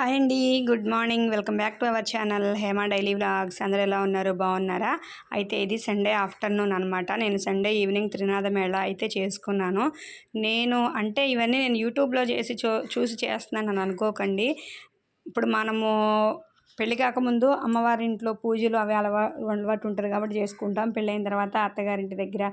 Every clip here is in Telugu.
హాయ్ అండి good morning. Welcome back to our channel Hema daily vlogs. అందరూ ఎలా ఉన్నారు? బాగున్నారా? అయితే ఇది సండే ఆఫ్టర్నూన్ అనమాట నేను సండే ఈవినింగ్ త్రినాథ మేళ అయితే చేసుకున్నాను. నేను అంటే ఇవన్నీ నేను యూట్యూబ్లో చేసి చూ చూసి చేస్తున్నాను అని అనుకోకండి. ఇప్పుడు మనము పెళ్ళి కాకముందు అమ్మవారింట్లో పూజలు అవి అలవా అలవాటు ఉంటుంది కాబట్టి చేసుకుంటాం. పెళ్ళైన తర్వాత అత్తగారింటి దగ్గర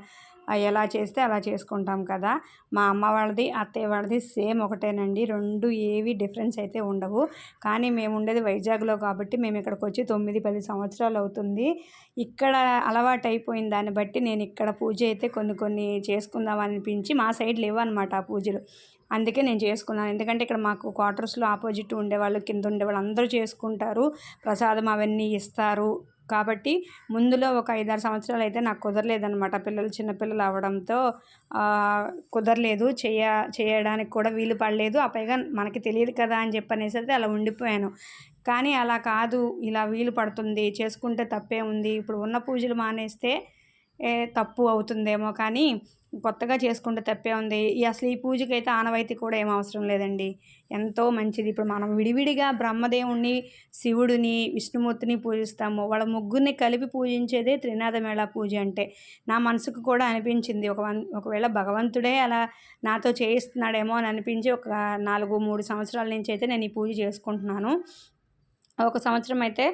ఎలా చేస్తే అలా చేసుకుంటాం కదా. మా అమ్మ వాళ్ళది అత్తయ్య వాళ్ళది సేమ్ ఒకటేనండి. రెండు ఏవి డిఫరెన్స్ అయితే ఉండవు. కానీ మేము ఉండేది వైజాగ్లో కాబట్టి మేము ఇక్కడికి వచ్చి తొమ్మిది పది సంవత్సరాలు అవుతుంది. ఇక్కడ అలవాటు అయిపోయిన దాన్ని బట్టి నేను ఇక్కడ పూజ అయితే కొన్ని కొన్ని చేసుకుందాం అనిపించి మా సైడ్ లేవు అనమాట ఆ పూజలు. అందుకే నేను చేసుకున్నాను. ఎందుకంటే ఇక్కడ మాకు క్వార్టర్స్లో ఆపోజిట్ ఉండేవాళ్ళు కింద ఉండేవాళ్ళు అందరూ చేసుకుంటారు. ప్రసాదం అవన్నీ ఇస్తారు. కాబట్టి ముందులో ఒక ఐదారు సంవత్సరాలు అయితే నాకు కుదరలేదనమాట పిల్లలు చిన్నపిల్లలు అవ్వడంతో కుదరలేదు. చేయ చేయడానికి కూడా వీలు పడలేదు. ఆ పైగా మనకి తెలియదు కదా అని చెప్పనేసి అయితే అలా ఉండిపోయాను. కానీ అలా కాదు. ఇలా వీలు పడుతుంది. చేసుకుంటే తప్పే ఉంది. ఇప్పుడు ఉన్న పూజలు మానేస్తే తప్పు అవుతుందేమో కానీ కొత్తగా చేసుకుంటే తప్పే ఉంది. ఈ అసలు ఈ పూజకి అయితే ఆనవాయితీ కూడా ఏం అవసరం లేదండి. ఎంతో మంచిది. ఇప్పుడు మనం విడివిడిగా బ్రహ్మదేవుణ్ణి శివుడిని విష్ణుమూర్తిని పూజిస్తాము. వాళ్ళ ముగ్గురిని కలిపి పూజించేదే త్రినాథమేళ పూజ అంటే. నా మనసుకు కూడా అనిపించింది. ఒక ఒకవేళ భగవంతుడే అలా నాతో చేయిస్తున్నాడేమో అని అనిపించి ఒక నాలుగు మూడు సంవత్సరాల నుంచి అయితే నేను ఈ పూజ చేసుకుంటున్నాను. ఒక సంవత్సరం అయితే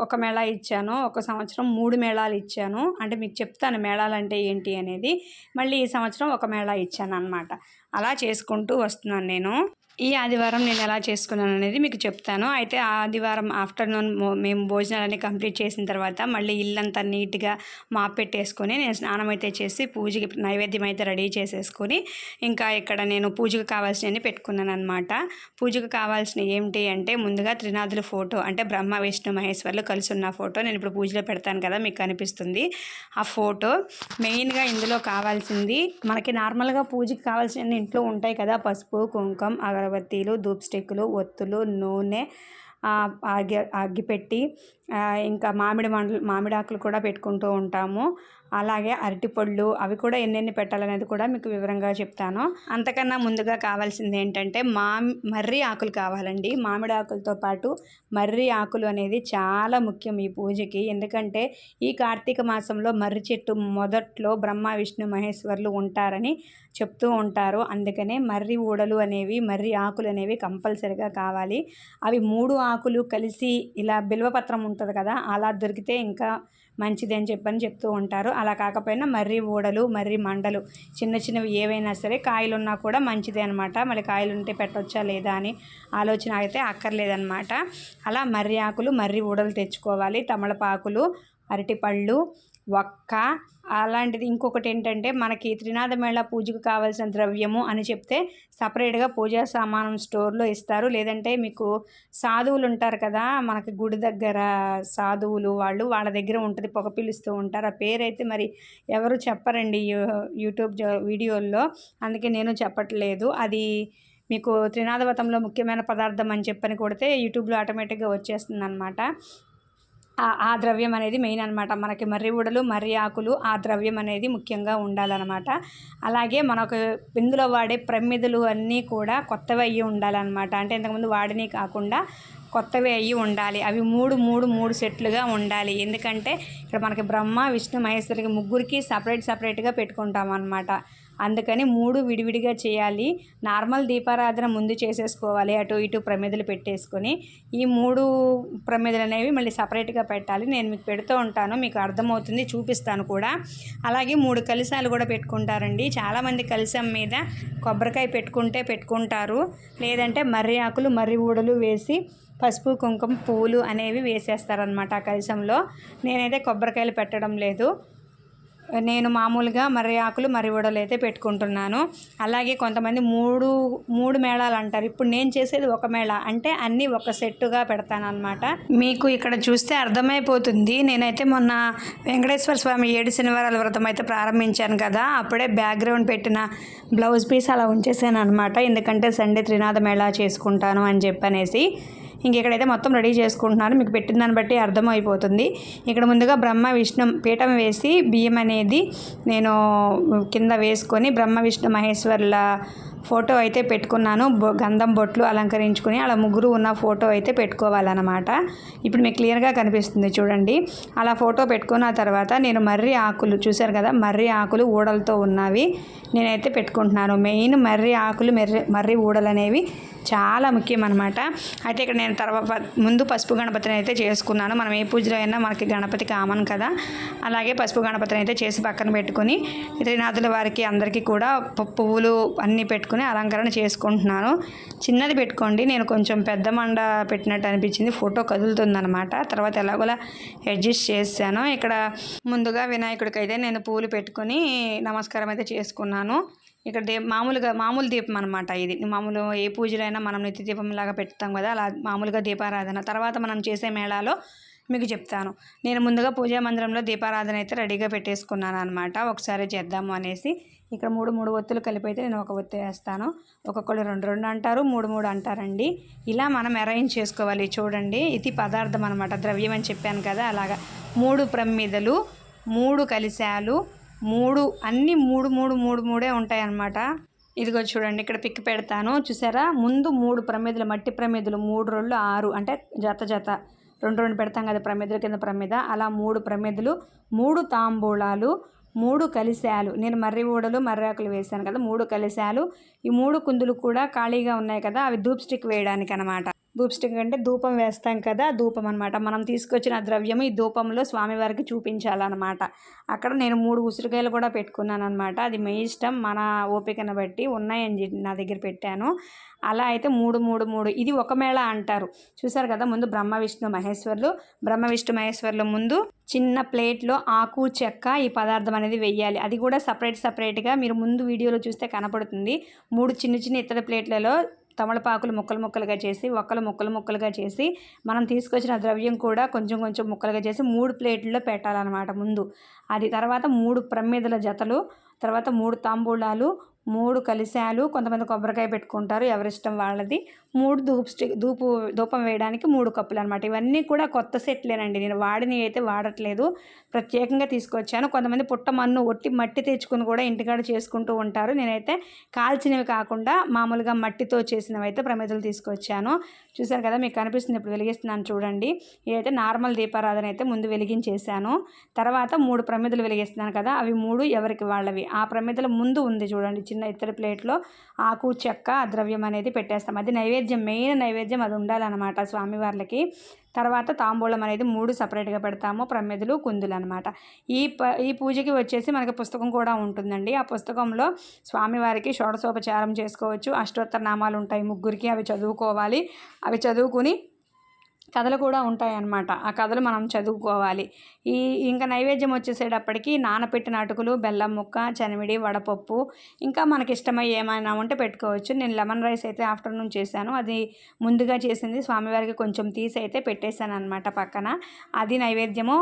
ఒక మేళా ఇచ్చాను. ఒక సంవత్సరం మూడు మేళాలు ఇచ్చాను. అంటే మీకు చెప్తాను మేళాలు అంటే ఏంటి అనేది. మళ్ళీ ఈ సంవత్సరం ఒక మేళా ఇచ్చాను అనమాట అలా చేసుకుంటూ వస్తున్నాను నేను. ఈ ఆదివారం నేను ఎలా చేసుకున్నాను అనేది మీకు చెప్తాను. అయితే ఆదివారం ఆఫ్టర్నూన్ మేము భోజనాలన్నీ కంప్లీట్ చేసిన తర్వాత మళ్ళీ ఇల్లంతా నీట్గా మాప్ పెట్టేసుకొని నేను స్నానం అయితే చేసి పూజకి నైవేద్యం అయితే రెడీ చేసేసుకొని ఇంకా ఇక్కడ నేను పూజకు కావాల్సినవి పెట్టుకున్నాను అనమాట పూజకు కావాల్సిన ఏంటి అంటే ముందుగా త్రినాథుల ఫోటో అంటే బ్రహ్మ విష్ణు మహేశ్వర్లు కలిసి ఉన్న ఫోటో నేను ఇప్పుడు పూజలో పెడతాను కదా మీకు కనిపిస్తుంది. ఆ ఫోటో మెయిన్గా ఇందులో కావాల్సింది మనకి నార్మల్గా పూజకి కావాల్సిన ఇంట్లో ఉంటాయి కదా. పసుపు కుంకుమ అగరబత్తీలు ధూప్ స్టిక్కులు ఒత్తులు నూనె ఆ, అగ్గి అగ్గిపెట్టి ఇంకా మామిడి మండలు మామిడి ఆకులు కూడా పెట్టుకుంటూ ఉంటాము. అలాగే అరటిపళ్ళు అవి కూడా ఎన్నెన్ని పెట్టాలనేది కూడా మీకు వివరంగా చెప్తాను. అంతకన్నా ముందుగా కావాల్సింది ఏంటంటే మా మర్రి ఆకులు కావాలండి. మామిడి ఆకులతో పాటు మర్రి ఆకులు అనేది చాలా ముఖ్యం ఈ పూజకి. ఎందుకంటే ఈ కార్తీక మాసంలో మర్రి చెట్టు మొదట్లో బ్రహ్మ విష్ణు మహేశ్వర్లు ఉంటారని చెప్తూ ఉంటారు. అందుకనే మర్రి ఊడలు అనేవి మర్రి ఆకులు అనేవి కంపల్సరిగా కావాలి. అవి మూడు ఆకులు కలిసి ఇలా బిల్వపత్రం ఉంటుంది కదా అలా దొరికితే ఇంకా మంచిది అని చెప్పని చెప్తూ ఉంటారు. అలా కాకపోయినా మర్రి ఊడలు మర్రి మండలు చిన్న చిన్నవి ఏవైనా సరే కాయలు ఉన్నా కూడా మంచిదే అనమాట మళ్ళీ కాయలు ఉంటే పెట్టొచ్చా లేదా అని ఆలోచన అయితే అక్కర్లేదన్నమాట. అలా మర్రి ఆకులు మర్రి ఊడలు తెచ్చుకోవాలి. తమలపాకులు అరటిపళ్ళు ఒక్క అలాంటిది ఇంకొకటి ఏంటంటే మనకి త్రినాథ మేళ పూజకు కావాల్సిన ద్రవ్యము అని చెప్తే సపరేట్గా పూజా సామానం స్టోర్లో ఇస్తారు. లేదంటే మీకు సాధువులు ఉంటారు కదా మనకి గుడి దగ్గర సాధువులు వాళ్ళు వాళ్ళ దగ్గర ఉంటుంది పొగ పిలుస్తూ ఉంటారు. ఆ పేరైతే మరి ఎవరు చెప్పరండి యూట్యూబ్ వీడియోల్లో. అందుకే నేను చెప్పట్లేదు. అది మీకు త్రినాథవతంలో ముఖ్యమైన పదార్థం అని చెప్పని కొడితే యూట్యూబ్లో ఆటోమేటిక్గా వచ్చేస్తుంది అనమాట ఆ- ద్రవ్యం అనేది మెయిన్ అనమాట మనకి మర్రి ఉడలు మర్రి ఆకులు ఆ ద్రవ్యం అనేది ముఖ్యంగా ఉండాలన్నమాట. అలాగే మనకు ఇందులో వాడే ప్రమిదలు అన్నీ కూడా కొత్తవి అయ్యి ఉండాలన్నమాట. అంటే ఇంతకుముందు వాడిని కాకుండా కొత్తవి అయ్యి ఉండాలి. అవి మూడు మూడు మూడు సెట్లుగా ఉండాలి. ఎందుకంటే ఇక్కడ మనకి బ్రహ్మ విష్ణు మహేశ్వరికి ముగ్గురికి సపరేట్ సపరేట్గా పెట్టుకుంటాం అన్నమాట అందుకని మూడు విడివిడిగా చేయాలి. నార్మల్ దీపారాధన ముందు చేసేసుకోవాలి. అటు ఇటు ప్రమిదలు పెట్టేసుకొని ఈ మూడు ప్రమిదలు అనేవి మళ్ళీ సపరేట్గా పెట్టాలి. నేను మీకు పెడుతూ ఉంటాను. మీకు అర్థమవుతుంది. చూపిస్తాను కూడా. అలాగే మూడు కలిసాలు కూడా పెట్టుకుంటారండి. చాలామంది కలిసం మీద కొబ్బరికాయ పెట్టుకుంటే పెట్టుకుంటారు. లేదంటే మర్రి ఆకులు మర్రి ఊడలు వేసి పసుపు కుంకుమ పువ్వులు అనేవి వేసేస్తారనమాట ఆ కలశంలో. నేనైతే కొబ్బరికాయలు పెట్టడం లేదు. నేను మామూలుగా మర్రి ఆకులు మర్రి ఉడలు అయితే పెట్టుకుంటున్నాను. అలాగే కొంతమంది మూడు మూడు మేళాలు అంటారు. ఇప్పుడు నేను చేసేది ఒక మేళ. అంటే అన్నీ ఒక సెట్టుగా పెడతాను అనమాట మీకు ఇక్కడ చూస్తే అర్థమైపోతుంది. నేనైతే మొన్న వెంకటేశ్వర స్వామి ఏడు శనివారాల వ్రతం అయితే ప్రారంభించాను కదా. అప్పుడే బ్యాక్గ్రౌండ్ పెట్టిన బ్లౌజ్ పీస్ అలా ఉంచేసాను అనమాట ఎందుకంటే సండే త్రినాథ మేళా చేసుకుంటాను అని చెప్పనేసి. ఇంక ఇక్కడైతే మొత్తం రెడీ చేసుకుంటున్నారు. మీకు పెట్టిన దాన్ని బట్టి అర్థమైపోతుంది ఇక్కడ ముందుగా బ్రహ్మ విష్ణు పీఠం వేసి బియ్యం అనేది నేను కింద వేసుకొని బ్రహ్మ విష్ణు మహేశ్వర్ల ఫోటో అయితే పెట్టుకున్నాను. గంధం బొట్లు అలంకరించుకుని అలా ముగ్గురు ఉన్న ఫోటో అయితే పెట్టుకోవాలన్నమాట. ఇప్పుడు మీకు క్లియర్గా కనిపిస్తుంది చూడండి. అలా ఫోటో పెట్టుకున్న తర్వాత నేను మర్రి ఆకులు చూశారు కదా మర్రి ఆకులు ఊడలతో ఉన్నవి నేనైతే పెట్టుకుంటున్నాను. మెయిన్ మర్రి ఆకులు మెర్రి మర్రి ఊడలు అనేవి చాలా ముఖ్యం అనమాట అయితే ఇక్కడ నేను తర్వాత ముందు పసుపు గణపతిని అయితే చేసుకున్నాను. మనం ఏ పూజలో అయినా మనకి గణపతి కామన్ కదా. అలాగే పసుపు గణపతిని అయితే చేసి పక్కన పెట్టుకుని త్రినాథుల వారికి అందరికీ కూడా పువ్వులు అన్నీ పెట్టుకుని అలంకరణ చేసుకుంటున్నాను. చిన్నది పెట్టుకోండి. నేను కొంచెం పెద్ద మండ పెట్టినట్టు అనిపించింది. ఫోటో కదులుతుందనమాట తర్వాత ఎలాగోలా అడ్జస్ట్ చేశాను. ఇక్కడ ముందుగా వినాయకుడికి అయితే నేను పూలు పెట్టుకొని నమస్కారం అయితే చేసుకున్నాను. ఇక్కడ దీప మామూలుగా మామూలు దీపం అనమాట ఇది. మామూలు ఏ పూజలైనా మనం నిత్య దీపంలాగా పెడతాం కదా అలా మామూలుగా దీపారాధన. తర్వాత మనం చేసే మేళాలో మీకు చెప్తాను. నేను ముందుగా పూజా మందిరంలో దీపారాధన అయితే రెడీగా పెట్టేసుకున్నాను అనమాట ఒకసారి చేద్దాము అనేసి. ఇక్కడ మూడు మూడు ఒత్తులు కలిపి అయితే నేను ఒక ఒత్తి వేస్తాను. ఒక్కొక్కళ్ళు రెండు రెండు అంటారు మూడు మూడు అంటారండి. ఇలా మనం అరేంజ్ చేసుకోవాలి. చూడండి ఇది పదార్థం అనమాట ద్రవ్యం అని చెప్పాను కదా అలాగా. మూడు ప్రమిదలు మూడు కలిశాలు మూడు అన్నీ మూడు మూడు మూడు మూడే ఉంటాయి అన్నమాట ఇదిగో చూడండి ఇక్కడ పిక్ పెడతాను. చూసారా? ముందు మూడు ప్రమిదలు మట్టి ప్రమిదలు మూడు రెండు ఆరు అంటే జత జత. రెండు రెండు పెడతాం కదా ప్రమేదల కింద ప్రమేద అలా మూడు ప్రమేదలు మూడు తాంబూలాలు మూడు కలిశాలు. నేను మర్రి ఊడలు మర్రాకులు వేశాను కదా మూడు కలిశాలు. ఈ మూడు కుందులు కూడా ఖాళీగా ఉన్నాయి కదా అవి ధూప్ స్టిక్ వేయడానికి అనమాట ధూప్ స్టిక్ అంటే ధూపం వేస్తాం కదా ధూపం అనమాట మనం తీసుకొచ్చిన ద్రవ్యం ఈ ధూపంలో స్వామివారికి చూపించాలన్నమాట. అక్కడ నేను మూడు ఉసిరికాయలు కూడా పెట్టుకున్నాను అనమాట అది మీ ఇష్టం మన ఓపికను బట్టి ఉన్నాయని చెప్పి నా దగ్గర పెట్టాను. అలా అయితే మూడు మూడు మూడు. ఇది ఒక మేళ అంటారు. చూసారు కదా ముందు బ్రహ్మ విష్ణు మహేశ్వర్లు. బ్రహ్మ విష్ణు మహేశ్వర్లు ముందు చిన్న ప్లేట్లో ఆకు చెక్క ఈ పదార్థం అనేది వెయ్యాలి. అది కూడా సపరేట్ సపరేట్గా మీరు ముందు వీడియోలో చూస్తే కనపడుతుంది. మూడు చిన్న చిన్న ఇతర ప్లేట్లలో తమలపాకులు ముక్కలు ముక్కలుగా చేసి ఒక్కలు ముక్కలు ముక్కలుగా చేసి మనం తీసుకొచ్చిన ద్రవ్యం కూడా కొంచెం కొంచెం ముక్కలుగా చేసి మూడు ప్లేట్లలో పెట్టాలన్నమాట ముందు. అది తర్వాత మూడు ప్రమిదల జతలు తర్వాత మూడు తాంబూలాలు మూడు కలిశాలు. కొంతమంది కొబ్బరికాయ పెట్టుకుంటారు. ఎవరిష్టం వాళ్ళది. మూడు ధూప్ స్టిక్ ధూపు ధూపం వేయడానికి మూడు కప్పులు అనమాట ఇవన్నీ కూడా కొత్త సెట్లేనండి. నేను వాడిని అయితే వాడట్లేదు. ప్రత్యేకంగా తీసుకొచ్చాను. కొంతమంది పుట్ట మన్ను ఒట్టి మట్టి తెచ్చుకుని కూడా ఇంటికాడ చేసుకుంటూ ఉంటారు. నేనైతే కాల్చినవి కాకుండా మామూలుగా మట్టితో చేసినవి అయితే ప్రమేదలు తీసుకొచ్చాను. చూశారు కదా మీకు కనిపిస్తుంది. ఇప్పుడు వెలిగిస్తున్నాను చూడండి. ఇదైతే నార్మల్ దీపారాధన అయితే ముందు వెలిగించేసాను తర్వాత మూడు ప్రమిదలు వెలిగిస్తున్నాను కదా అవి మూడు ఎవరికి వాళ్ళవి. ఆ ప్రమిదల ముందు ఉంది చూడండి చిన్న ఇతర ప్లేట్లో ఆకు చెక్క ద్రవ్యం అనేది పెట్టేస్తాం. అది నైవేద్యం మెయిన్ నైవేద్యం అది ఉండాలన్నమాట స్వామివార్లకి. తర్వాత తాంబూలం అనేది మూడు సపరేట్గా పెడతాము ప్రమ్మెదులు కుందులు అనమాట ఈ ప ఈ పూజకి వచ్చేసి మనకి పుస్తకం కూడా ఉంటుందండి. ఆ పుస్తకంలో స్వామివారికి షోడశోపచారం చేసుకోవచ్చు. అష్టోత్తర నామాలు ఉంటాయి ముగ్గురికి అవి చదువుకోవాలి. అవి చదువుకుని కథలు కూడా ఉంటాయి అన్నమాట ఆ కథలు మనం చదువుకోవాలి. ఈ ఇంకా నైవేద్యం వచ్చేసేటప్పటికి నానపెట్టిన అటుకులు బెల్లం ముక్క చనిమిడి వడపప్పు ఇంకా మనకి ఇష్టమై ఏమైనా ఉంటే పెట్టుకోవచ్చు. నేను లెమన్ రైస్ అయితే ఆఫ్టర్నూన్ చేశాను. అది ముందుగా చేసింది స్వామివారికి కొంచెం తీసి అయితే పెట్టేశాను అనమాట పక్కన. అది నైవేద్యము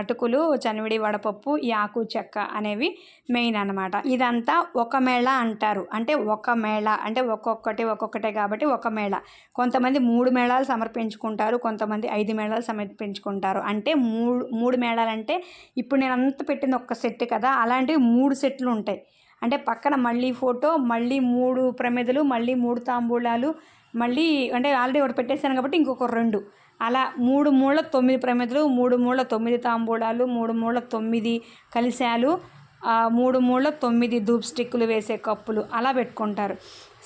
అటుకులు చనివిడి వడపప్పు ఈ ఆకు చెక్క అనేవి మెయిన్ అనమాట ఇదంతా ఒక మేళ అంటారు. అంటే ఒక మేళ. అంటే ఒక్కొక్కటి ఒక్కొక్కటే కాబట్టి ఒక మేళ. కొంతమంది మూడు మేళాలు సమర్పించుకుంటారు. కొంతమంది ఐదు మేళాలు సమర్పించుకుంటారు అంటే మూడు మూడు మేళాలంటే ఇప్పుడు నేను అంత పెట్టింది ఒక్క సెట్ కదా అలాంటివి మూడు సెట్లు ఉంటాయి. అంటే పక్కన మళ్ళీ ఫోటో మళ్ళీ మూడు ప్రమిదలు మళ్ళీ మూడు తాంబూలాలు మళ్ళీ అంటే ఆల్రెడీ ఒకటి పెట్టేశాను కాబట్టి ఇంకొక రెండు. అలా మూడు మూళ్ళ తొమ్మిది ప్రమిదలు మూడు మూళ్ళ తొమ్మిది తాంబూలాలు మూడు మూళ్ళ తొమ్మిది కలిశాలు మూడు మూళ్ళ తొమ్మిది ధూప్ స్టిక్కులు వేసే కప్పులు అలా పెట్టుకుంటారు.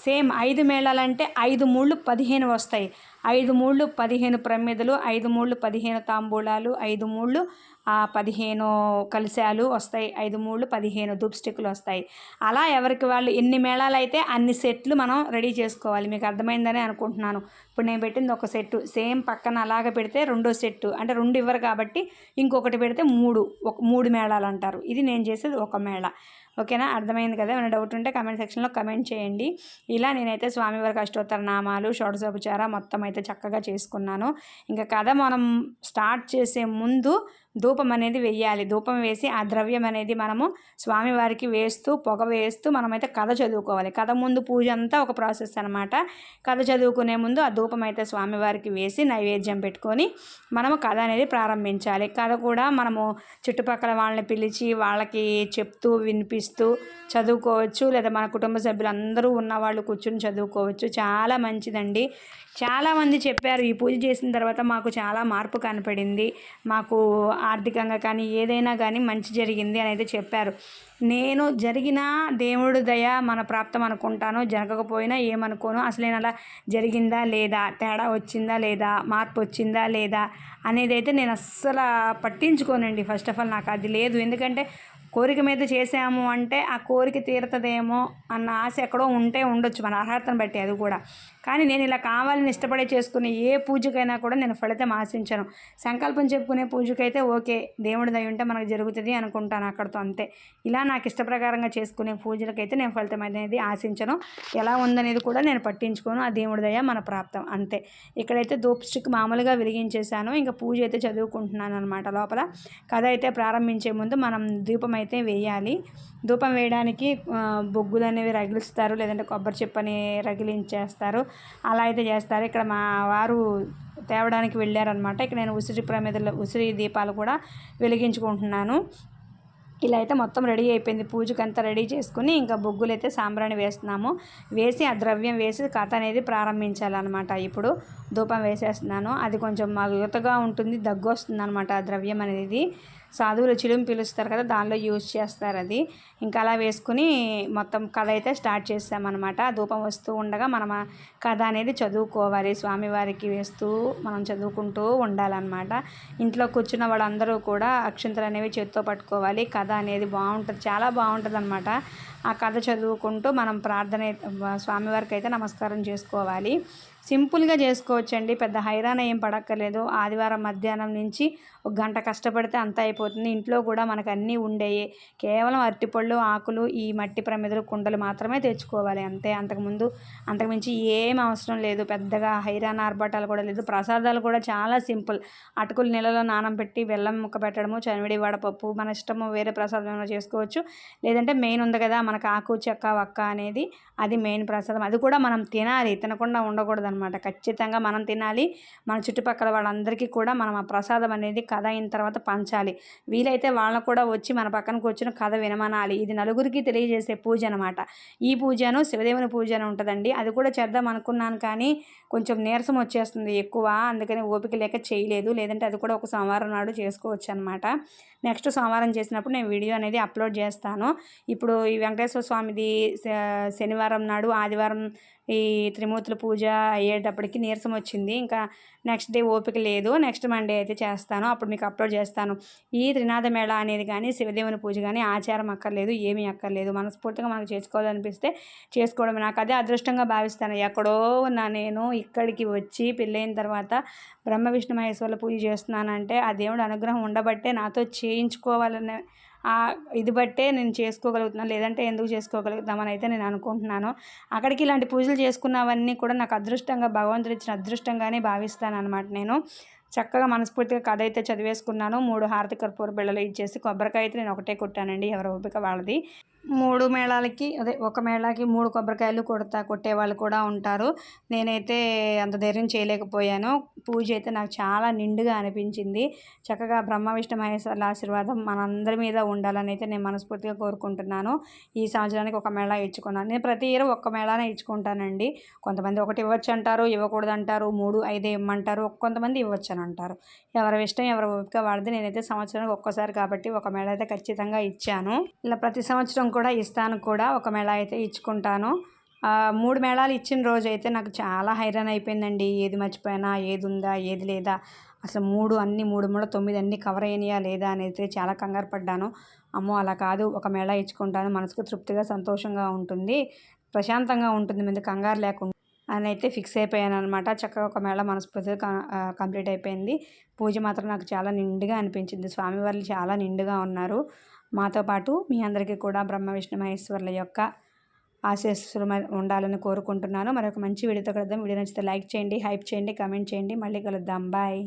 సేమ్ ఐదు మేళాలంటే ఐదు మూళ్ళు పదిహేను వస్తాయి. ఐదు మూళ్ళు పదిహేను ప్రమిదలు ఐదు మూళ్ళు పదిహేను తాంబూలాలు ఐదు మూళ్ళు పదిహేను కలిశాలు వస్తాయి. ఐదు మూళ్ళు పదిహేను దుప్స్టిక్లు వస్తాయి. అలా ఎవరికి వాళ్ళు ఎన్ని మేళాలు అయితే అన్ని సెట్లు మనం రెడీ చేసుకోవాలి. మీకు అర్థమైందని అనుకుంటున్నాను. ఇప్పుడు నేను పెట్టింది ఒక సెట్టు. సేమ్ పక్కన అలాగ పెడితే రెండో సెట్టు. అంటే రెండు ఇవ్వరు కాబట్టి ఇంకొకటి పెడితే మూడు. ఒక మూడు మేళాలు అంటారు. ఇది నేను చేసేది ఒక మేళ. ఓకేనా? అర్థమైంది కదా? ఏమైనా డౌట్ ఉంటే కమెంట్ సెక్షన్లో కమెంట్ చేయండి. ఇలా నేనైతే స్వామివారికి అష్టోత్తర నామాలు షోడశోపచార మొత్తం అయితే చక్కగా చేసుకున్నాను. ఇంకా కథ మనం స్టార్ట్ చేసే ముందు ధూపం అనేది వెయ్యాలి. ధూపం వేసి ఆ ద్రవ్యం అనేది మనము స్వామివారికి వేస్తూ పొగ వేస్తూ మనమైతే కథ చదువుకోవాలి. కథ ముందు పూజ అంతా ఒక ప్రాసెస్ అనమాట కథ చదువుకునే ముందు ఆ ధూపం అయితే స్వామివారికి వేసి నైవేద్యం పెట్టుకొని మనము కథ అనేది ప్రారంభించాలి. కథ కూడా మనము చుట్టుపక్కల వాళ్ళని పిలిచి వాళ్ళకి చెప్తూ వినిపిస్తూ చదువుకోవచ్చు. లేదా మన కుటుంబ సభ్యులు అందరూ ఉన్నవాళ్ళు కూర్చుని చదువుకోవచ్చు. చాలా మంచిదండి. చాలామంది చెప్పారు ఈ పూజ చేసిన తర్వాత మాకు చాలా మార్పు కనపడింది. మాకు ఆర్థికంగా కానీ ఏదైనా కానీ మంచి జరిగింది అని అయితే చెప్పారు. నేను జరిగిన దేవుడు దయ మన ప్రాప్తం అనుకుంటాను జరగకపోయినా ఏమనుకోను అసలు నేను అలా జరిగిందా లేదా తేడా వచ్చిందా లేదా మార్పు వచ్చిందా లేదా అనేది అయితే నేను అస్సలు పట్టించుకోనండి. ఫస్ట్ ఆఫ్ ఆల్ నాకు అది లేదు. ఎందుకంటే కోరిక మీద చేసాము అంటే ఆ కోరిక తీరుతుందేమో అన్న ఆశ ఎక్కడో ఉంటే ఉండొచ్చు మన అర్హతను బట్టి అది కూడా. కానీ నేను ఇలా కావాలని ఇష్టపడే చేసుకునే ఏ పూజకైనా కూడా నేను ఫలితం ఆశించను. సంకల్పం చెప్పుకునే పూజకైతే ఓకే దేవుడి దయ ఉంటే మనకు జరుగుతుంది అనుకుంటాను అక్కడితో అంతే. ఇలా నాకు ఇష్టప్రకారంగా చేసుకునే పూజలకైతే నేను ఫలితం అనేది ఆశించను. ఎలా ఉందనేది కూడా నేను పట్టించుకోను. ఆ దేవుడి దయ మన ప్రాప్తం అంతే. ఇక్కడైతే ధూప్ స్టిక్ మామూలుగా వెలిగించేశాను. ఇంకా పూజ అయితే చదువుకుంటున్నాను అనమాట లోపల. కథ అయితే ప్రారంభించే ముందు మనం దీపం అయితే అయితే వేయాలి. ధూపం వేయడానికి బొగ్గులు అనేవి రగిలిస్తారు లేదంటే కొబ్బరి చెప్పని రగిలించేస్తారు. అలా అయితే చేస్తారు. ఇక్కడ మా వారు తేవడానికి వెళ్ళారనమాట ఇక్కడ నేను ఉసిరి ప్రమిదలు ఉసిరి దీపాలు కూడా వెలిగించుకుంటున్నాను. ఇలా అయితే మొత్తం రెడీ అయిపోయింది. పూజకంతా రెడీ చేసుకుని ఇంకా బొగ్గులు అయితే సాంబ్రాణి వేస్తున్నాము. వేసి ఆ ద్రవ్యం వేసి కథ అనేది ప్రారంభించాలన్నమాట. ఇప్పుడు ధూపం వేసేస్తున్నాను. అది కొంచెం మగతగా ఉంటుంది దగ్గు వస్తుంది అనమాట ఆ ద్రవ్యం అనేది. సాధువులు చిలుం పిలుస్తారు కదా దానిలో యూజ్ చేస్తారు అది. ఇంకా అలా వేసుకుని మొత్తం కథ అయితే స్టార్ట్ చేసామన్నమాట. ధూపం వస్తూ ఉండగా మనం కథ అనేది చదువుకోవాలి. స్వామివారికి వేస్తూ మనం చదువుకుంటూ ఉండాలన్నమాట. ఇంట్లో కూర్చున్న వాళ్ళందరూ కూడా అక్షంతలు అనేవి చేత్తో పట్టుకోవాలి. కథ అనేది బాగుంటుంది చాలా బాగుంటుంది అనమాట ఆ కథ చదువుకుంటూ మనం ప్రార్థన స్వామివారికి అయితే నమస్కారం చేసుకోవాలి. సింపుల్గా చేసుకోవచ్చండి. పెద్ద హైరాణ ఏం పడక్కర్లేదు. ఆదివారం మధ్యాహ్నం నుంచి ఒక గంట కష్టపడితే అంత అయిపోతుంది. ఇంట్లో కూడా మనకు అన్నీ ఉండేవి కేవలం అరటిపళ్ళు ఆకులు ఈ మట్టి ప్రమిదలు కుండలు మాత్రమే తెచ్చుకోవాలి. అంతే. అంతకుముందు అంతకుమించి ఏం అవసరం లేదు. పెద్దగా హైరాణ ఆర్భాటాలు కూడా లేదు. ప్రసాదాలు కూడా చాలా సింపుల్. అటుకులు నీళ్ళలో నానం పెట్టి బెల్లం ముక్క పెట్టడము చనివిడి వడపప్పు మన ఇష్టము వేరే ప్రసాదం ఏమైనా చేసుకోవచ్చు. లేదంటే మెయిన్ ఉంది కదా మనకు ఆకు చెక్క వక్క అనేది అది మెయిన్ ప్రసాదం. అది కూడా మనం తినాలి. తినకుండా ఉండకూడదు అనమాట ఖచ్చితంగా మనం తినాలి. మన చుట్టుపక్కల వాళ్ళందరికీ కూడా మనం ఆ ప్రసాదం అనేది కథ అయిన తర్వాత పంచాలి. వీలైతే వాళ్ళకు కూడా వచ్చి మన పక్కన వచ్చిన కథ వినమనాలి. ఇది నలుగురికి తెలియజేసే పూజ అనమాట ఈ పూజను శివదేవుని పూజ అని ఉంటుందండి. అది కూడా చేద్దాం అనుకున్నాను కానీ కొంచెం నీరసం వచ్చేస్తుంది ఎక్కువ. అందుకని ఓపిక లేక చేయలేదు. లేదంటే అది కూడా ఒక సోమవారం నాడు చేసుకోవచ్చు అనమాట నెక్స్ట్ సోమవారం చేసినప్పుడు నేను వీడియో అనేది అప్లోడ్ చేస్తాను. ఇప్పుడు ఈ వెంకటేశ్వర స్వామిది శనివారం నాడు ఆదివారం ఈ త్రిమూర్తుల పూజ అయ్యేటప్పటికి నీరసం వచ్చింది. ఇంకా నెక్స్ట్ డే ఓపిక లేదు. నెక్స్ట్ మండే అయితే చేస్తాను. అప్పుడు మీకు అప్లోడ్ చేస్తాను. ఈ త్రినాథ మేళ అనేది కానీ శివదేవుని పూజ కానీ ఆచారం అక్కర్లేదు ఏమీ అక్కర్లేదు. మనస్ఫూర్తిగా మనకు చేసుకోవాలనిపిస్తే చేసుకోవడం నాకు అదే అదృష్టంగా భావిస్తాను. ఎక్కడో ఉన్నా నేను ఇక్కడికి వచ్చి పెళ్ళైన తర్వాత బ్రహ్మ విష్ణు మహేశ్వర్ల పూజ చేస్తున్నానంటే ఆ దేవుడు అనుగ్రహం ఉండబట్టే నాతో చేయించుకోవాలనే ఇది బట్టే నేను చేసుకోగలుగుతున్నాను లేదంటే ఎందుకు చేసుకోగలుగుతామని అయితే నేను అనుకుంటున్నాను. అక్కడికి ఇలాంటి పూజలు చేసుకున్నవన్నీ కూడా నాకు అదృష్టంగా భగవంతుడు ఇచ్చిన అదృష్టంగానే భావిస్తాను అనమాట నేను. చక్కగా మనస్ఫూర్తిగా కథ అయితే చదివేసుకున్నాను. మూడు హారతి కర్పూర బిళ్ళలు ఇచ్చేసి కొబ్బరికాయ అయితే నేను ఒకటే కొట్టానండి ఎవరి ఓపిక వాళ్ళది. మూడు మేళాలకి అదే ఒక మేళాకి మూడు కొబ్బరికాయలు కొడతా కొట్టే వాళ్ళు కూడా ఉంటారు. నేనైతే అంత ధైర్యం చేయలేకపోయాను. పూజ అయితే నాకు చాలా నిండుగా అనిపించింది. చక్కగా బ్రహ్మ విష్ణు మహేశ్వరుల ఆశీర్వాదం మనందరి మీద ఉండాలని అయితే నేను మనస్ఫూర్తిగా కోరుకుంటున్నాను. ఈ సంవత్సరానికి ఒక మేళా ఇచ్చుకున్నాను. నేను ప్రతి ఇయర్ ఒక్క మేళానే ఇచ్చుకుంటానండి. కొంతమంది ఒకటి ఇవ్వచ్చు అంటారు ఇవ్వకూడదు అంటారు మూడు ఐదే ఇమ్మంటారు కొంతమంది ఇవ్వచ్చు అని అంటారు. ఎవరి ఇష్టం ఎవరి ఓపిక వాడితే నేనైతే సంవత్సరానికి ఒక్కసారి కాబట్టి ఒక మేళ అయితే ఖచ్చితంగా ఇచ్చాను. ఇలా ప్రతి సంవత్సరం కూడా ఇస్తాను కూడా. ఒక మేళ అయితే ఇచ్చుకుంటాను. మూడు మేళాలు ఇచ్చిన రోజు అయితే నాకు చాలా హైరాన్ అయిపోయిందండి. ఏది మర్చిపోయినా? ఏది ఉందా? ఏది లేదా? అసలు మూడు అన్ని మూడు మూడు తొమ్మిది అన్ని కవర్ అయినాయా లేదా అనేది చాలా కంగారు పడ్డాను. అమ్మో అలా కాదు. ఒక మేళ ఇచ్చుకుంటాను. మనసుకు తృప్తిగా సంతోషంగా ఉంటుంది. ప్రశాంతంగా ఉంటుంది. మీద కంగారు లేకుండా. అని అయితే ఫిక్స్ అయిపోయాను అనమాట చక్కగా ఒక మేళ మనస్ఫూర్తిగా కంప్లీట్ అయిపోయింది. పూజ మాత్రం నాకు చాలా నిండుగా అనిపించింది. స్వామివార్లు చాలా నిండుగా ఉన్నారు. మాతో పాటు మీ అందరికీ కూడా బ్రహ్మ విష్ణు మహేశ్వరుల యొక్క ఆశీస్సులు ఉండాలని కోరుకుంటున్నాను. మరొక మంచి వీడియోతో కలుద్దాం. వీడియో నచ్చితే లైక్ చేయండి హైప్ చేయండి కమెంట్ చేయండి. మళ్ళీ కలుద్దాం. బాయ్.